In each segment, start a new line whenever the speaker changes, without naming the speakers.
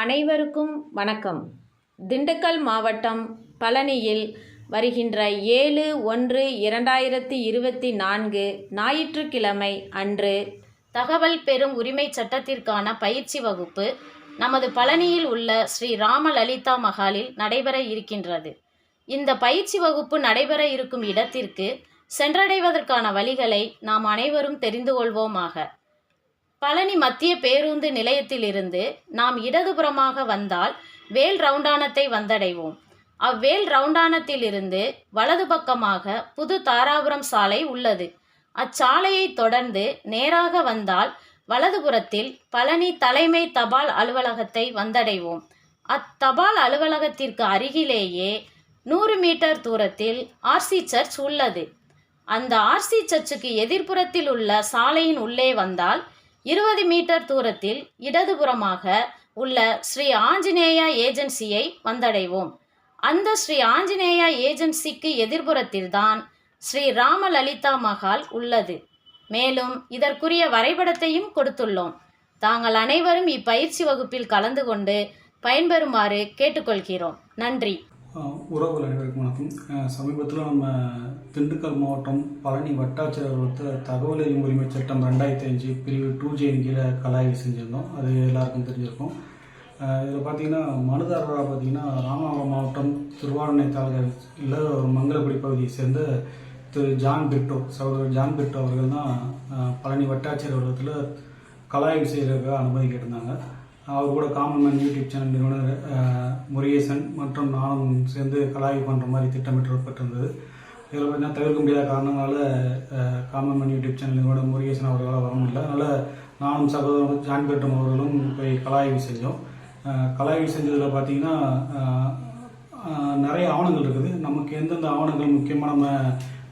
அனைவருக்கும் வணக்கம். திண்டுக்கல் மாவட்டம் பழனியில் வருகின்ற ஏழு ஒன்று இரண்டாயிரத்தி இருபத்தி நான்கு ஞாயிற்றுக்கிழமை அன்று தகவல் பெறும் உரிமை சட்டத்திற்கான பயிற்சி வகுப்பு நமது பழனியில் உள்ள ஸ்ரீ ராமலலிதா மகாலில் நடைபெற இருக்கின்றது. இந்த பயிற்சி வகுப்பு நடைபெற இருக்கும் இடத்திற்கு சென்றடைவதற்கான வழிகளை நாம் அனைவரும் தெரிந்து கொள்வோமாக. பழனி மத்திய பேருந்து நிலையத்திலிருந்து நாம் இடதுபுறமாக வந்தால் வேல் ரவுண்டானத்தை வந்தடைவோம். அவ்வேல் ரவுண்டானத்திலிருந்து வலது பக்கமாக புது தாராபுரம் சாலை உள்ளது. அச்சாலையை தொடர்ந்து நேராக வந்தால் வலதுபுறத்தில் பழனி தலைமை தபால் அலுவலகத்தை வந்தடைவோம். அத்தபால் அலுவலகத்திற்கு அருகிலேயே நூறு மீட்டர் தூரத்தில் ஆர்சி சர்ச் உள்ளது. அந்த ஆர்சி சர்ச்சுக்கு எதிர்ப்புறத்தில் உள்ள சாலையின் உள்ளே வந்தால் இருபது மீட்டர் தூரத்தில் இடதுபுறமாக உள்ள ஸ்ரீ ஆஞ்சநேயா ஏஜென்சியை வந்தடைவோம். அந்த ஸ்ரீ ஆஞ்சநேயா ஏஜென்சிக்கு எதிர்புறத்தில்தான் ஸ்ரீ ராமலலிதா மகால் உள்ளது. மேலும் இதற்குரிய வரைபடத்தையும் கொடுத்துள்ளோம். தாங்கள் அனைவரும் இப்பயிற்சி வகுப்பில் கலந்து கொண்டு பயன்பெறுமாறு கேட்டுக்கொள்கிறோம். நன்றி.
உறவுகள் அனைவருக்கும் வணக்கம். சமீபத்தில் நம்ம திண்டுக்கல் மாவட்டம் பழனி வட்டாட்சியர் அலுவலகத்தில் தகவல் அறியும் உரிமை சட்டம் ரெண்டாயிரத்தி அஞ்சு பிரிவு டூ ஜேன் கீழே கலாய்வு செஞ்சுருந்தோம். அது எல்லாருக்கும் தெரிஞ்சிருக்கும். இதில் பார்த்தீங்கன்னா மனுதாரராக பார்த்தீங்கன்னா ராமநாதபுரம் மாவட்டம் திருவாரூரை தாலுகாவில் ஒரு மங்களக்குடி பகுதியை சேர்ந்த திரு ஜான் பிரிட்டோ சகோதரர் ஜான் பிரிட்டோ அவர்கள் தான் பழனி வட்டாட்சியர் அலுவலகத்தில் கலாய்வு செய்கிறதுக்காக அனுமதி கேட்டிருந்தாங்க. அவர் கூட காமன் மேன் யூடியூப் சேனல் நிறுவனர் முருகேசன் மற்றும் நானும் சேர்ந்து கலாய்வு பண்ணுற மாதிரி திட்டமிட்டப்பட்டிருந்தது இதில் பார்த்தீங்கன்னா தவிர்க்க முடியாத காரணங்களால் காமன் மேன் யூடியூப் சேனல் நிறுவனர் முருகேசன் அவர்களால் வர முடியல. அதனால் நானும் சகோதரம் ஜான் பெட்டம் அவர்களும் போய் கலாய்வு செஞ்சோம். கலாய்வு செஞ்சதில் பார்த்தீங்கன்னா நிறைய ஆவணங்கள் இருக்குது. நமக்கு எந்தெந்த ஆவணங்கள் முக்கியமாக நம்ம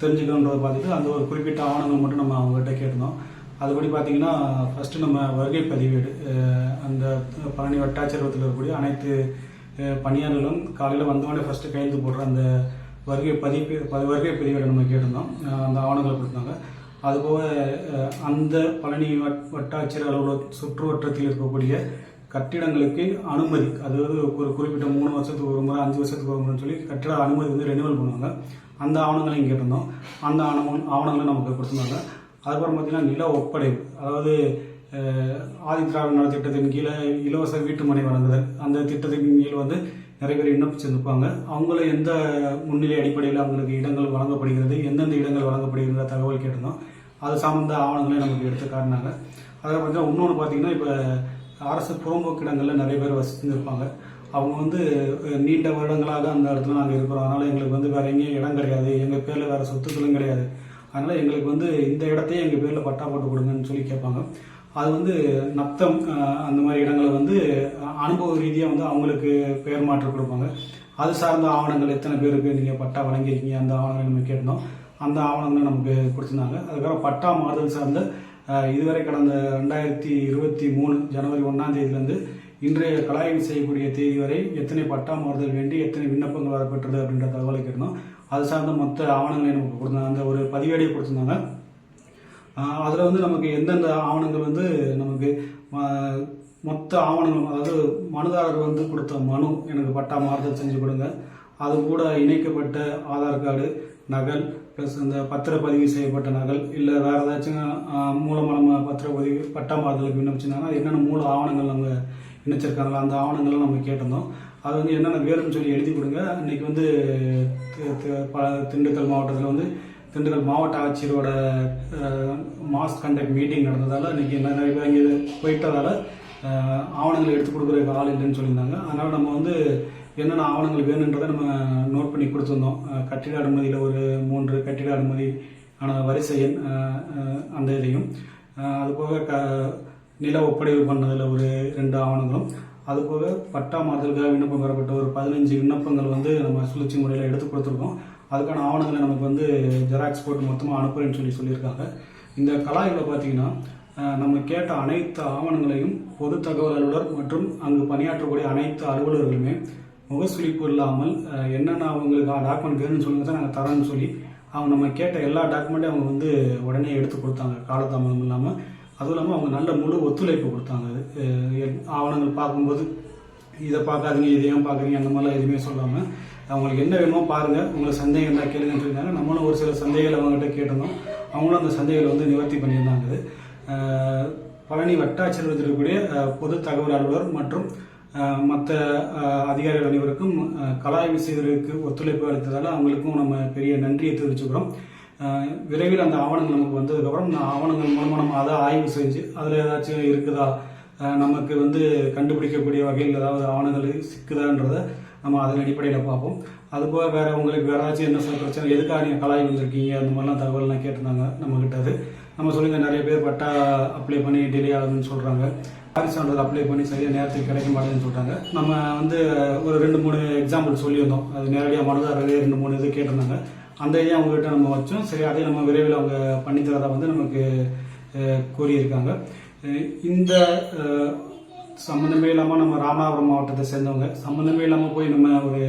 தெரிஞ்சுக்கணுன்றதை பார்த்துட்டு அந்த ஒரு குறிப்பிட்ட ஆவணங்கள் மட்டும் நம்ம அவங்ககிட்ட கேட்டிருந்தோம். அதுபடி பார்த்தீங்கன்னா ஃபஸ்ட்டு நம்ம வருகை பதிவேடு அந்த பழனி வட்டாட்சியரகத்தில் இருக்கக்கூடிய அனைத்து பணியாளர்களும் காலையில் வந்தவொடனே ஃபஸ்ட்டு கையெழுத்து போடுற அந்த வருகை பதிவு வருகை பதிவேடை நம்ம கேட்டிருந்தோம். அந்த ஆவணங்களை கொடுத்தாங்க. அதுபோக அந்த பழனி வட்- வட்டாட்சியர் அலுவலக சுற்றுவட்டத்தில் இருக்கக்கூடிய கட்டிடங்களுக்கு அனுமதி அதாவது ஒரு குறிப்பிட்ட மூணு வருஷத்துக்கு ஒரு முறை அஞ்சு வருஷத்துக்கு ஒரு முறைன்னு சொல்லி கட்டிட அனுமதி வந்து ரெனிவல் பண்ணுவாங்க. அந்த ஆவணங்களையும் கேட்டிருந்தோம். அந்த ஆவணம் ஆவணங்களும் நமக்கு கொடுத்துருந்தாங்க. அதுக்கப்புறம் பார்த்தீங்கன்னா நில ஒப்படைவு அதாவது ஆதி திராவிட நல திட்டத்தின் கீழே இலவச வீட்டு மனை வழங்குதல். அந்த திட்டத்தின் கீழ் வந்து நிறைய பேர் விண்ணப்பிச்சிருப்பாங்க அவங்கள எந்த முன்னிலை அடிப்படையில் அவங்களுக்கு இடங்கள் வழங்கப்படுகிறது எந்தெந்த இடங்கள் வழங்கப்படுகிற தகவல் கேட்டிருந்தோம். அது சார்ந்த ஆவணங்களை நமக்கு எடுத்து காட்டினாங்க அதை பார்த்தீங்கன்னா இன்னொன்று பார்த்தீங்கன்னா இப்போ அரசு புறம்போக்கு இடங்களில் நிறைய பேர் வசிச்சிருப்பாங்க அவங்க வந்து நீண்ட வருடங்களாக அந்த இடத்துல நாங்கள் இருக்கிறோம். அதனால் எங்களுக்கு வந்து வேறு எங்கேயும் இடம் கிடையாது. எங்கள் பேரில் வேறு சொத்துக்களும் கிடையாது. அதனால் எங்களுக்கு வந்து இந்த இடத்தையே எங்கள் பேரில் பட்டா போட்டு கொடுங்கன்னு சொல்லி கேட்பாங்க. அது வந்து நத்தம் அந்த மாதிரி இடங்களை வந்து அனுபவ ரீதியாக வந்து அவங்களுக்கு பெயர் மாற்றம் கொடுப்பாங்க. அது சார்ந்த ஆவணங்கள் எத்தனை பேருக்கு நீங்கள் பட்டா வழங்கியிருக்கீங்க அந்த ஆவணங்கள் நம்ம கேட்டோம் அந்த ஆவணங்களை நமக்கு கொடுத்துருந்தாங்க. அதுக்கப்புறம் பட்டா மாறுதல் சார்ந்த இதுவரை கடந்த ரெண்டாயிரத்தி இருபத்தி மூணு ஜனவரி ஒன்றாம் தேதியிலேருந்து இன்றைய கலாய்வு செய்யக்கூடிய தேதி வரை எத்தனை பட்டா மாறுதல் வேண்டி எத்தனை விண்ணப்பங்கள் வரப்பெற்றது அப்படின்ற தகவலை கேட்டோம் அது சார்ந்த மொத்த ஆவணங்களை நமக்கு கொடுத்தாங்க அந்த ஒரு பதிவேடையை கொடுத்துருந்தாங்க. அதில் வந்து நமக்கு எந்தெந்த ஆவணங்கள் வந்து நமக்கு மொத்த ஆவணங்களும் அதாவது மனுதாரர் வந்து கொடுத்த மனு எனக்கு பட்டா மாறுதல் செஞ்சு கொடுங்க. அது கூட இணைக்கப்பட்ட ஆதார் கார்டு நகல் ப்ளஸ் இந்த பத்திரப்பதிவு செய்யப்பட்ட நகல் இல்லை வேறு ஏதாச்சும் ஆஹ், நம்ம பத்திரப்பதிவு பட்டா மாறுதலுக்கு விண்ணப்பிச்சிருந்தாங்கன்னா என்னென்ன மூல ஆவணங்கள் நம்ம இணைச்சிருக்காங்களோ? அந்த ஆவணங்கள்லாம் நம்ம கேட்டிருந்தோம். அது வந்து என்னென்ன வேணும்னு சொல்லி எழுதி கொடுங்க. இன்றைக்கி வந்து திண்டுக்கல் மாவட்டத்தில் வந்து திண்டுக்கல் மாவட்ட ஆட்சியரோட மாஸ் கண்டக்ட் மீட்டிங் நடந்ததால் இன்றைக்கி என்ன நிறைய பேர் இங்கே போயிட்டதால ஆவணங்கள் எடுத்து கொடுக்குறதுக்கு ஆள் இல்லைன்னு சொல்லியிருந்தாங்க. அதனால் நம்ம வந்து என்னென்ன ஆவணங்கள் வேணுன்றதை நம்ம நோட் பண்ணி கொடுத்துருந்தோம். கட்டிட அனுமதியில் ஒரு மூன்று கட்டிட அனுமதி ஆன வரிசை எண் அந்த இதையும். அதுபோக க நில ஒப்படைவு பண்ணதில் ஒரு ரெண்டு ஆவணங்களும் அதுபோக பட்டா மாறுதலுக்காக விண்ணப்பம் பெறப்பட்ட ஒரு பதினஞ்சு விண்ணப்பங்கள் வந்து நம்ம சுழற்சி முறையில் எடுத்து கொடுத்துருக்கோம். அதுக்கான ஆவணங்களை நமக்கு வந்து ஜெராக்ஸ் போட்டு மொத்தமாக அனுப்புறேன்னு சொல்லி சொல்லியிருக்காங்க. இந்த கலாய்களை பார்த்தீங்கன்னா நம்ம கேட்ட அனைத்து ஆவணங்களையும் பொது தகவல் அலுவலர் மற்றும் அங்கு பணியாற்றக்கூடிய அனைத்து அலுவலர்களுமே முகசுழிப்பு இல்லாமல் என்னென்ன அவங்களுக்கு டாக்குமெண்ட் வேணும்னு சொல்லுங்க சார் நாங்கள் தரோன்னு சொல்லி அவங்க நம்ம கேட்ட எல்லா டாக்குமெண்ட்டையும் அவங்க வந்து உடனே எடுத்து கொடுத்தாங்க. காலதாமதம் இல்லாமல் அதுவும் இல்லாமல் அவங்க நல்ல முழு ஒத்துழைப்பு கொடுத்தாங்க. ஆவணங்கள் பார்க்கும்போது இதை பார்க்காதீங்க இதை ஏன் பார்க்குறீங்க அந்த மாதிரிலாம் எதுவுமே சொல்லாமல் அவங்களுக்கு என்ன வேணுமோ பாருங்கள் உங்களை சந்தேகம் இருந்தால் கேளுங்கன்னு நம்மளும் ஒரு சில சந்தேகங்களை அவங்ககிட்ட கேட்டிருந்தோம். அவங்களும் அந்த சந்தேகங்களை வந்து நிவர்த்தி பண்ணியிருந்தாங்க. பழனி வட்டாட்சியர் இருக்கக்கூடிய பொது தகவல் அலுவலர் மற்றும் மற்ற அதிகாரிகள் அனைவருக்கும் கலாய்வு செய்வதற்கு ஒத்துழைப்பு அளித்ததால் அவங்களுக்கும் நம்ம பெரிய நன்றியை தெரிவிச்சுக்கிறோம். விரைவில் அந்த ஆவணங்கள் நமக்கு வந்ததுக்கப்புறம் அந்த ஆவணங்கள் மூலமாக நம்ம அதை ஆய்வு செஞ்சு அதில் ஏதாச்சும் இருக்குதா? நமக்கு வந்து கண்டுபிடிக்கக்கூடிய வகையில் ஏதாவது ஆவணங்கள் சிக்குதான்றதை நம்ம அதன் அடிப்படையில் பார்ப்போம். அதுபோக வேறு உங்களுக்கு வேறு ஏதாச்சும் என்ன சொல்ல பிரச்சனை? எதுக்காக நீங்கள் கலாய் வந்திருக்கீங்க அந்த மாதிரிலாம் தகவல்லாம் கேட்டிருந்தாங்க நம்மக்கிட்ட அது. நம்ம சொல்லுங்க நிறைய பேர் பட்டா அப்ளை பண்ணி டிலே ஆகுதுன்னு சொல்கிறாங்க வாரிசு சான்றிதழ் அப்ளை பண்ணி சரியாக நேரத்துக்கு கிடைக்க மாட்டேன்னு சொல்கிறாங்க நம்ம வந்து ஒரு ரெண்டு மூணு எக்ஸாம்பிள் சொல்லியிருந்தோம். அது நேரடியாக மனதாரர்களே ரெண்டு மூணு இது கேட்டிருந்தாங்க. அந்த இதையும் அவங்ககிட்ட நம்ம வச்சோம். சரி அதே நம்ம விரைவில் அவங்க பண்ணித்தரதா வந்து நமக்கு கூறியிருக்காங்க. இந்த சம்மந்தமே இல்லாமல் நம்ம ராமநாதபுரம் மாவட்டத்தை சேர்ந்தவங்க சம்மந்தமே இல்லாமல் போய் நம்ம ஒரு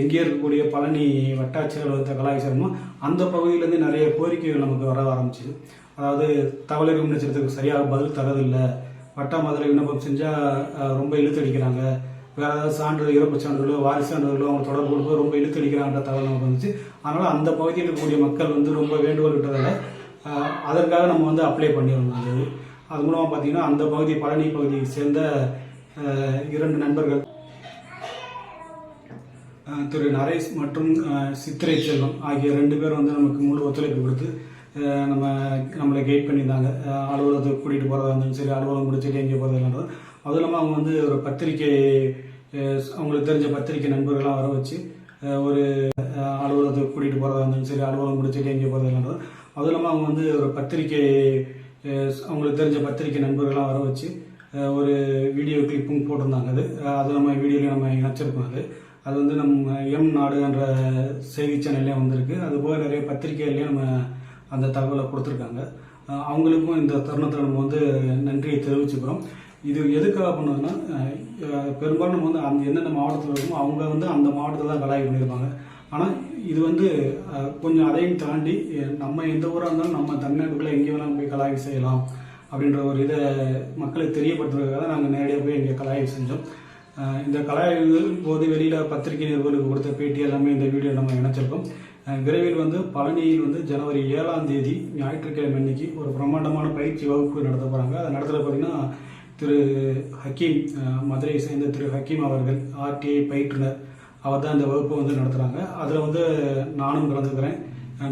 எங்கே இருக்கக்கூடிய பழனி வட்டாட்சியர் அலுவலகத்தை கலாய்ச்சிருமோ அந்த பகுதியிலேருந்து நிறைய கோரிக்கைகள் நமக்கு வர ஆரம்பிச்சிது. அதாவது தவளை முன்னெச்சரித்துக்கு சரியாக பதில் தரதில்லை. வட்டா மதுரை விண்ணப்பம் செஞ்சால் ரொம்ப இழுத்தடிக்கிறாங்க. வேற ஏதாவது சான்றிதழ் இறப்பு சான்றிதழோ வாரிசு சான்றிதழோ அவங்க தொடர்பு கொடுத்து ரொம்ப இழுத்தடிக்கிறாங்கன்ற தகவல் நமக்கு வந்துச்சு. அதனால் அந்த பகுதியில் இருக்கக்கூடிய மக்கள் வந்து ரொம்ப வேண்டுகோள் விட்டதால அதற்காக நம்ம வந்து அப்ளை பண்ணியிருந்தோம் அது. அது மூலமாக பார்த்தீங்கன்னா அந்த பகுதி பழனி பகுதியை சேர்ந்த அஹ், இரண்டு நண்பர்கள் திரு நரேஷ் மற்றும் சித்திரை செல்வம் ஆகிய ரெண்டு பேரும் வந்து நமக்கு முழு ஒத்துழைப்பு கொடுத்து நம்ம நம்மளை கைட் பண்ணியிருந்தாங்க. அலுவலகத்துக்கு கூட்டிகிட்டு போகிறதா இருந்தாலும் சரி அலுவலகம் முடிச்சுட்டு எங்கே போகிறதா இருந்தாலும் அதுவும் இல்லாமல் அவங்க வந்து ஒரு பத்திரிக்கை அவங்களுக்கு தெரிஞ்ச பத்திரிக்கை நண்பர்கள்லாம் வர வச்சு ஒரு அலுவலகத்துக்கு கூட்டிகிட்டு போகிறதா இருந்தாலும் சரி அலுவலகம் முடிச்சுட்டு எங்கே போகிறதா அதுவும் இல்லாமல் அவங்க வந்து ஒரு பத்திரிக்கை அவங்களுக்கு தெரிஞ்ச பத்திரிக்கை நண்பர்கள்லாம் வர வச்சு ஒரு வீடியோ கிளிப்பும் போட்டிருந்தாங்க அது. அது நம்ம வீடியோவில் நம்ம இணைச்சிருக்கோம் அது. அது வந்து நம்ம எம் நாடு என்ற செய்தி சேனல்லே வந்திருக்கு. அதுபோக நிறைய பத்திரிகைகள்லேயும் நம்ம அந்த தகவலை கொடுத்துருக்காங்க. அவங்களுக்கும் இந்த தருணத்தில் நம்ம வந்து நன்றியை தெரிவிச்சுக்கிறோம். இது எதுக்காக பண்ணுறதுன்னா பெரும்பாலும் நம்ம வந்து அந்த எந்தெந்த மாவட்டத்தில் இருக்கோமோ அவங்க வந்து அந்த மாவட்டத்தில் தான் கலாய் பண்ணியிருப்பாங்க. ஆனால் இது வந்து கொஞ்சம் அதையும் தாண்டி நம்ம எந்த ஊராக இருந்தாலும் நம்ம தமிழ்நாட்டுக்குள்ளே எங்கே வேணாலும் போய் கலாய்வு செய்யலாம் அப்படின்ற ஒரு இதை மக்களுக்கு தெரியப்படுத்துறதுக்காக நாங்கள் நேரடியாக போய் இங்கே கலாய்வு செஞ்சோம். இந்த கலாய்வு போது வெளியில் பத்திரிகை நிருபர்களுக்கு கொடுத்த பேட்டி எல்லாமே இந்த வீடியோ நம்ம இணைச்சிருக்கோம். விரைவில் வந்து பழனியில் வந்து ஜனவரி ஏழாம் தேதி ஞாயிற்றுக்கிழமை அன்னைக்கு ஒரு பிரம்மாண்டமான பயிற்சி வகுப்பு நடத்த போகிறாங்க அது நடத்துல பார்த்தீங்கன்னா திரு ஹக்கீம் மதுரையை சேர்ந்த திரு ஹக்கீம் அவர்கள் ஆர்டிஐ பயிற்றுனர். அவர் தான் இந்த வகுப்பை வந்து நடத்துகிறாங்க அதில் வந்து நானும் கலந்துக்கிறேன்.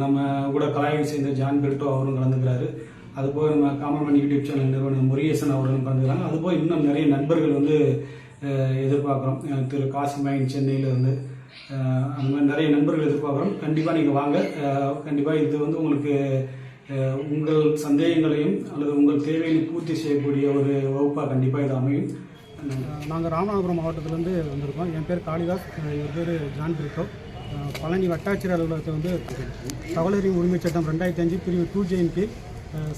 நம்ம கூட கலாய்வை சேர்ந்த ஜான் பெல்டோ அவரும் கலந்துக்கிறாரு. அதுபோக நம்ம காமன்மணி யூடியூப் சேனல் நிறுவனர் முருகேசன் அவர்களும் கலந்துக்கிறாங்க. அதுபோக இன்னும் நிறைய நண்பர்கள் வந்து எதிர்பார்க்குறோம். திரு காசிமாயின் சென்னையிலேருந்து. அந்த மாதிரி நிறைய நண்பர்கள் எதிர்பார்க்குறோம். கண்டிப்பாக நீங்கள் வாங்க. கண்டிப்பாக இது வந்து உங்களுக்கு உங்கள் சந்தேகங்களையும் அல்லது உங்கள் தேவையை பூர்த்தி செய்யக்கூடிய ஒரு வகுப்பாக கண்டிப்பாக இது அமையும்.
நாங்கள் ராமநாதபுரம் மாவட்டத்திலேருந்து வந்திருக்கோம். என் பேர் காளிதாஸ். என் பேர் ஜான் பிரிட்டோ பழனி வட்டாட்சியர் அலுவலகத்தை வந்து தகவலறிவு உரிமைச் சட்டம் ரெண்டாயிரத்தி அஞ்சு பிரிவு டூ ஜெயின் கீழ்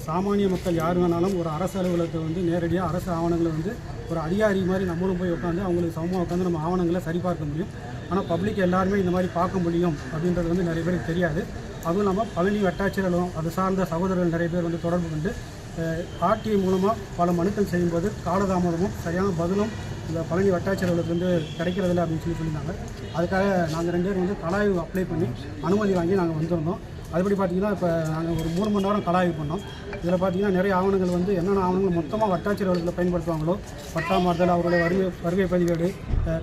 சாமானிய மக்கள் யார் வேணாலும் ஒரு அரசு அலுவலகத்தை வந்து நேரடியாக அரசு ஆவணங்களை வந்து ஒரு அதிகாரி மாதிரி நம்மளும் போய் உட்காந்து அவங்களுக்கு சமமாக உட்காந்து நம்ம ஆவணங்களை சரிபார்க்க முடியும். ஆனால் பப்ளிக் எல்லாருமே இந்த மாதிரி பார்க்க முடியும் அப்படின்றது வந்து நிறைய பேருக்கு தெரியாது. அதுவும் இல்லாமல் பழனி வட்டாட்சியர் அலுவலகம் அது சார்ந்த சகோதரர்கள் நிறைய பேர் வந்து தொடர்பு கொண்டு ஆர்டிஐ மூலமாக பல மனுக்கள் செய்யும்போது காலதாமதமும் சரியான பதிலும் இந்த பழனி வட்டாட்சியர் அலுவலகத்துலேருந்து கிடைக்கிறதில்ல அப்படின்னு சொல்லி சொல்லியிருந்தாங்க. அதுக்காக நாங்கள் ரெண்டு பேரும் வந்து கலாய்வு அப்ளை பண்ணி அனுமதி வாங்கி நாங்கள் வந்திருந்தோம். அதுபடி பார்த்தீங்கன்னா இப்போ நாங்கள் ஒரு மூணு மணி நேரம் கலாய்வு பண்ணோம். இதில் பார்த்தீங்கன்னா நிறைய ஆவணங்கள் வந்து என்னென்ன ஆவணங்கள் மொத்தமாக வட்டாட்சியர் அவர்களில் பயன்படுத்துவாங்களோ பட்டா மாறுதல் அவருடைய வருகை வருகை பதிவேடு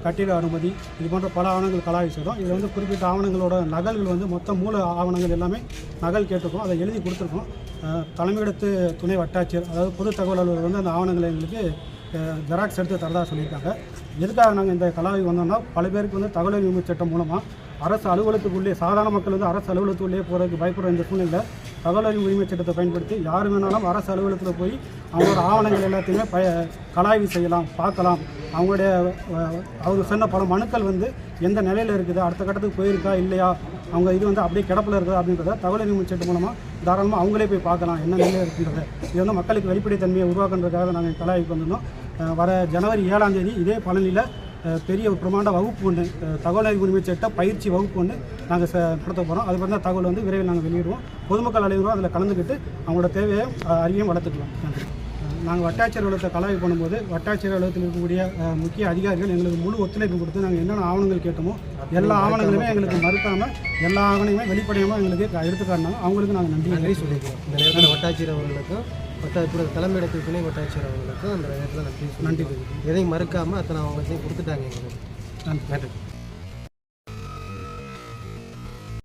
கட்டிட அனுமதி இது போன்ற பல ஆவணங்கள் கலாய்வு செய்தோம் இதில் வந்து குறிப்பிட்ட ஆவணங்களோட நகல்கள் வந்து மொத்த மூல ஆவணங்கள் எல்லாமே நகல் கேட்டிருக்கோம். அதை எழுதி கொடுத்துருக்கோம். தலைமையிடத்து துணை வட்டாட்சியர் அதாவது பொது தகவல் அலுவலர் வந்து அந்த ஆவணங்களை எங்களுக்கு ஜெராக்ஸ் எடுத்து தரதாக சொல்லியிருக்காங்க. எதுக்காக நாங்கள் இந்த கலாய்வு வந்தோம்னா பல பேருக்கு வந்து தகவல் உரிமை சட்டம் மூலமாக அரசு அலுவலகத்துக்குள்ளே சாதாரண மக்கள் வந்து அரசு அலுவலகத்துக்குள்ளே போகிறதுக்கு பயப்படுற இந்த சூழ்நிலையில் தகவல் அறிவு உரிமை சட்டத்தை பயன்படுத்தி யார் வேணாலும் அரசு அலுவலகத்தில் போய் அவங்களோட ஆவணங்கள் எல்லாத்தையுமே பய கலாய்வு செய்யலாம் பார்க்கலாம். அவங்களுடைய அஹ், அவர் சொன்ன பல மனுக்கள் வந்து எந்த நிலையில் இருக்குது அடுத்த கட்டத்துக்கு போயிருக்கா இல்லையா? அவங்க இது வந்து அப்படியே கிடப்பில் இருக்குது அப்படின்றத தகவல் அறிவு சட்டம் மூலமாக தாராளமாக அவங்களே போய் பார்க்கலாம் என்ன நிலையில் இருக்குன்றத. இது வந்து மக்களுக்கு வெளிப்படைத்தன்மையை உருவாக்குன்றதுக்காக நாங்கள் கலாய்வுக்கு வந்திருந்தோம். வர ஜனவரி ஏழாம் தேதி இதே பழனியில் பெரிய ஒரு பிரமாண்ட வகுப்பு ஒன்று தகவல் அறிவு உரிமை சட்ட பயிற்சி வகுப்பு ஒன்று நாங்கள் ச நடத்த போகிறோம் அது பார்த்தா தகவல் வந்து விரைவில் நாங்கள் வெளியிடுவோம். பொதுமக்கள் அனைவரும் அதில் கலந்துக்கிட்டு அவங்களோட தேவையை அறிவையும் வளர்த்துக்கலாம். நன்றி. நாங்கள் வட்டாட்சியர் அலுவலகத்தை கலாய்வு பண்ணும்போது வட்டாட்சியர் அலுவலகத்தில் இருக்கக்கூடிய முக்கிய அதிகாரிகள் எங்களுக்கு முழு ஒத்துழைப்பு கொடுத்து நாங்கள் என்னென்ன ஆவணங்கள் கேட்டோமோ எல்லா ஆவணங்களுமே எங்களுக்கு மறுக்காமல் எல்லா ஆவணங்களுமே வெளிப்படையாக எங்களுக்கு க- எடுத்து காட்டினாங்க. அவங்களுக்கு நாங்கள் நன்றி
நன்றி. சொல்லிக்கிறோம் இந்த நேரத்தில் வட்டாட்சியர் அவர்களுக்கும் வட்டா கூட தலைமையிடத்தில் துணை வட்டாட்சியர் அவர்களுக்கும் அந்த நேரத்தில் நன்றி
நன்றி.
எதையும் மறுக்காமல் அத்தனை அவங்களுக்கு கொடுத்துட்டாங்க எங்களுக்கு.
நன்றி.
நன்றி.